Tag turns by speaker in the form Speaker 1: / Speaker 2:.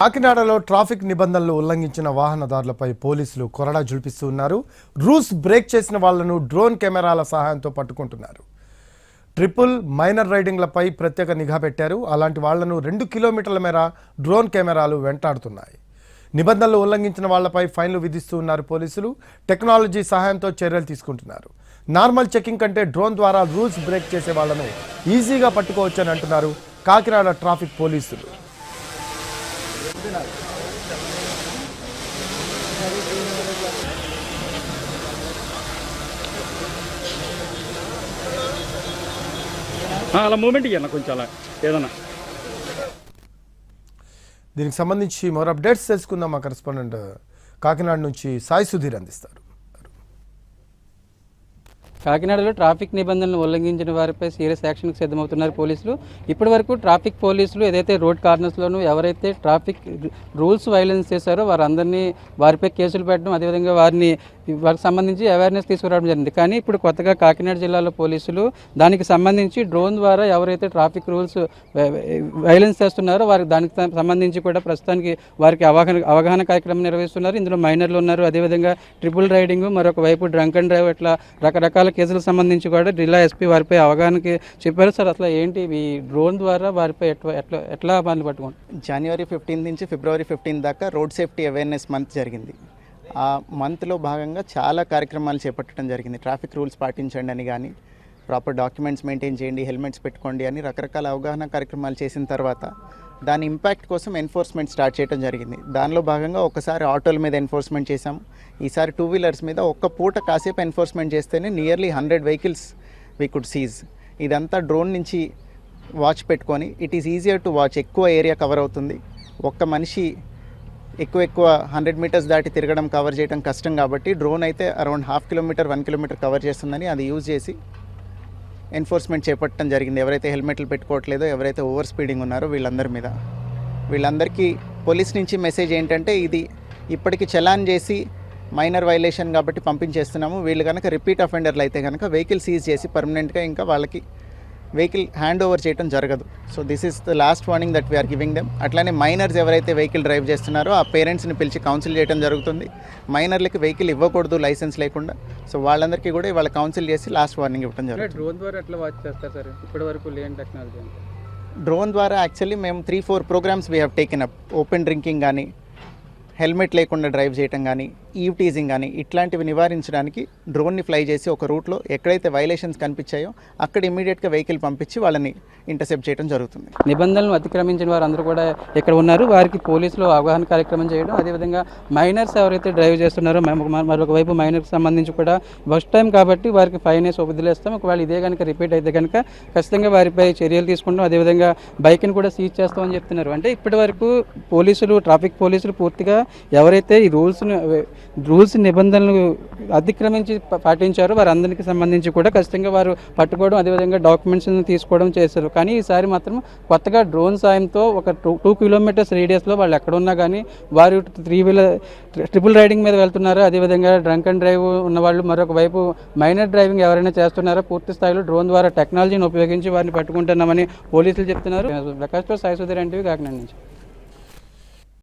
Speaker 1: కాకినాడలో ట్రాఫిక్ నిబంధనలు ఉల్లంఘించిన వాహనదారులపై పోలీసులు కొరడా జులిపిస్తూ ఉన్నారు. రూల్స్ బ్రేక్ చేసిన వాళ్ళను డ్రోన్ కెమెరాల సహాయంతో పట్టుకుంటున్నారు. ట్రిపుల్ మైనర్ రైడింగ్లపై ప్రత్యేక నిఘా పెట్టారు. అలాంటి వాళ్ళను రెండు కిలోమీటర్ల మేర డ్రోన్ కెమెరాలు వెంటాడుతున్నాయి. నిబంధనలు ఉల్లంఘించిన వాళ్ళపై ఫైన్లు విధిస్తూ ఉన్నారు పోలీసులు. టెక్నాలజీ సహాయంతో చర్యలు తీసుకుంటున్నారు. నార్మల్ చెకింగ్ కంటే డ్రోన్ ద్వారా రూల్స్ బ్రేక్ చేసే వాళ్ళను ఈజీగా పట్టుకోవచ్చని అంటున్నారు కాకినాడ ట్రాఫిక్ పోలీసులు.
Speaker 2: అలా మూమెంట్ ఇవ్వన్న కొంచెం అలా ఏదన్నా.
Speaker 1: దీనికి సంబంధించి మరో అప్డేట్స్ తెలుసుకుందాం మా కరెస్పాండెంట్ కాకినాడ నుంచి సాయి సుధీర్ అందిస్తారు.
Speaker 3: కాకినాడలో ట్రాఫిక్ నిబంధనలు ఉల్లంఘించిన వారిపై సీరియస్ యాక్షన్కి సిద్ధమవుతున్నారు పోలీసులు. ఇప్పటి వరకు ట్రాఫిక్ పోలీసులు ఏదైతే రోడ్ కార్నర్స్లోనూ ఎవరైతే ట్రాఫిక్ రూల్స్ వైలెన్స్ చేశారో వారందరినీ వారిపై కేసులు పెట్టడం అదేవిధంగా వారిని వారికి సంబంధించి అవేర్నెస్ తీసుకురావడం జరిగింది. కానీ ఇప్పుడు కొత్తగా కాకినాడ జిల్లాలో పోలీసులు దానికి సంబంధించి డ్రోన్ ద్వారా ఎవరైతే ట్రాఫిక్ రూల్స్ వైలెన్స్ చేస్తున్నారో వారికి దానికి సంబంధించి కూడా ప్రస్తుతానికి వారికి అవగాహన అవగాహన కార్యక్రమం నిర్వహిస్తున్నారు. ఇందులో మైనర్లు ఉన్నారు. అదేవిధంగా ట్రిపుల్ రైడింగ్ మరొక వైపు డ్రంక్ అండ్ డ్రైవ్ ఇట్లా రకరకాల కేసులకు సంబంధించి కూడా జిల్లా ఎస్పీ వారిపై అవగాహనకి చెప్పారు. సార్ అసలు ఏంటి ఈ డ్రోన్ ద్వారా వారిపై ఎట్లా ఎట్లా ఎట్లా పనులు పట్టుకుంటారు
Speaker 4: జనవరి ఫిఫ్టీన్త్ నుంచి ఫిబ్రవరి ఫిఫ్టీన్ దాకా రోడ్ సేఫ్టీ అవేర్నెస్ మంత్ జరిగింది. ఆ మంత్లో భాగంగా చాలా కార్యక్రమాలు చేపట్టడం జరిగింది. ట్రాఫిక్ రూల్స్ పాటించండి అని కానీ ప్రాపర్ డాక్యుమెంట్స్ మెయింటైన్ చేయండి హెల్మెట్స్ పెట్టుకోండి అని రకరకాల అవగాహన కార్యక్రమాలు చేసిన తర్వాత దాని ఇంపాక్ట్ కోసం ఎన్ఫోర్స్మెంట్ స్టార్ట్ చేయడం జరిగింది. దానిలో భాగంగా ఒకసారి ఆటోల మీద ఎన్ఫోర్స్మెంట్ చేశాము ఈసారి టూ వీలర్స్ మీద ఒక్క పూట కాసేపు ఎన్ఫోర్స్మెంట్ చేస్తేనే nearly hundred vehicles we could seize ఇదంతా డ్రోన్ నుంచి వాచ్ పెట్టుకొని it is easier to watch ఎక్కువ ఏరియా కవర్ అవుతుంది. ఒక్క మనిషి ఎక్కువ ఎక్కువ హండ్రెడ్ మీటర్స్ దాటి తిరగడం కవర్ చేయడం కష్టం కాబట్టి డ్రోన్ అయితే around half kilometre one kilometre cover చేస్తుందని అది యూజ్ చేసి ఎన్ఫోర్స్మెంట్ చేపట్టడం జరిగింది. ఎవరైతే హెల్మెట్లు పెట్టుకోవట్లేదో ఎవరైతే ఓవర్ స్పీడింగ్ ఉన్నారో వీళ్ళందరి మీద. వీళ్ళందరికీ పోలీస్ నుంచి మెసేజ్ ఏంటంటే ఇది ఇప్పటికి చలాన్ చేసి మైనర్ వైలేషన్ కాబట్టి పంపించేస్తున్నాము. వీళ్ళు కనుక రిపీట్ అఫెండర్లు అయితే కనుక వెహికల్ సీజ్ చేసి పర్మనెంట్గా ఇంకా వాళ్ళకి వెహికల్ హ్యాండ్ ఓవర్ చేయడం జరగదు. So this is the last warning that we are giving them అట్లానే మైనర్స్ ఎవరైతే వెహికల్ డ్రైవ్ చేస్తున్నారో ఆ పేరెంట్స్ని పిలిచి కౌన్సిల్ చేయడం జరుగుతుంది. మైనర్లకి వెహికల్ ఇవ్వకూడదు లైసెన్స్ లేకుండా. సో వాళ్ళందరికీ కూడా వాళ్ళ కౌన్సిల్ చేసి లాస్ట్ వార్నింగ్ ఇవ్వడం జరుగుతుంది.
Speaker 3: డ్రోన్ ద్వారా ఎట్లా వాచ్ చేస్తారు సార్? ఇప్పటి వరకు లేని టెక్నాలజీ
Speaker 4: డ్రోన్ ద్వారా యాక్చువల్లీ మేము three four programmes we have taken up open drinking కానీ హెల్మెట్ లేకుండా డ్రైవ్ చేయటం కానీ ఈవ్ టీజింగ్ కానీ ఇట్లాంటివి నివారించడానికి డ్రోన్ని ఫ్లై చేసి ఒక రూట్లో ఎక్కడైతే వైలేషన్స్ కనిపించాయో అక్కడ ఇమీడియట్గా వెహికల్ పంపించి వాళ్ళని ఇంటర్సెప్ట్ చేయడం జరుగుతుంది.
Speaker 3: నిబంధనలను అతిక్రమించిన వారందరూ కూడా ఇక్కడ ఉన్నారు? వారికి పోలీసులు అవగాహన కార్యక్రమం చేయడం అదేవిధంగా మైనర్స్ ఎవరైతే డ్రైవ్ చేస్తున్నారో మరొక వైపు మైనర్కి సంబంధించి కూడా ఫస్ట్ టైం కాబట్టి వారికి ఫైన్ వేసి వదిలేస్తాం. ఒకవేళ ఇదే కనుక రిపీట్ అయితే కనుక ఖచ్చితంగా వారిపై చర్యలు తీసుకుంటాం. అదేవిధంగా బైక్ని కూడా సీజ్ చేస్తామని చెప్తున్నారు. అంటే ఇప్పటి వరకు పోలీసులు ట్రాఫిక్ పోలీసులు పూర్తిగా ఎవరైతే ఈ రూల్స్ను రూల్స్ నిబంధనలు అతిక్రమించి పాటించారు. వారందరికీ సంబంధించి కూడా ఖచ్చితంగా వారు పట్టుకోవడం అదేవిధంగా డాక్యుమెంట్స్ తీసుకోవడం చేశారు. కానీ ఈసారి మాత్రం కొత్తగా డ్రోన్ సాయంతో ఒక టూ టూ కిలోమీటర్స్ రేడియస్లో వాళ్ళు ఎక్కడున్నా కానీ వారు త్రీ వీలర్ ట్రిపుల్ రైడింగ్ మీద వెళ్తున్నారు. అదేవిధంగా డ్రంక్ అండ్ డ్రైవ్ ఉన్న వాళ్ళు మరొక వైపు మైనర్ డ్రైవింగ్ ఎవరైనా చేస్తున్నారో? పూర్తి స్థాయిలో డ్రోన్ ద్వారా టెక్నాలజీని ఉపయోగించి వారిని పట్టుకుంటున్నామని పోలీసులు చెప్తున్నారు. ప్రకాష్ సాయి సుధీర్ ఎన్టీవీ కాకినాడ నుంచి.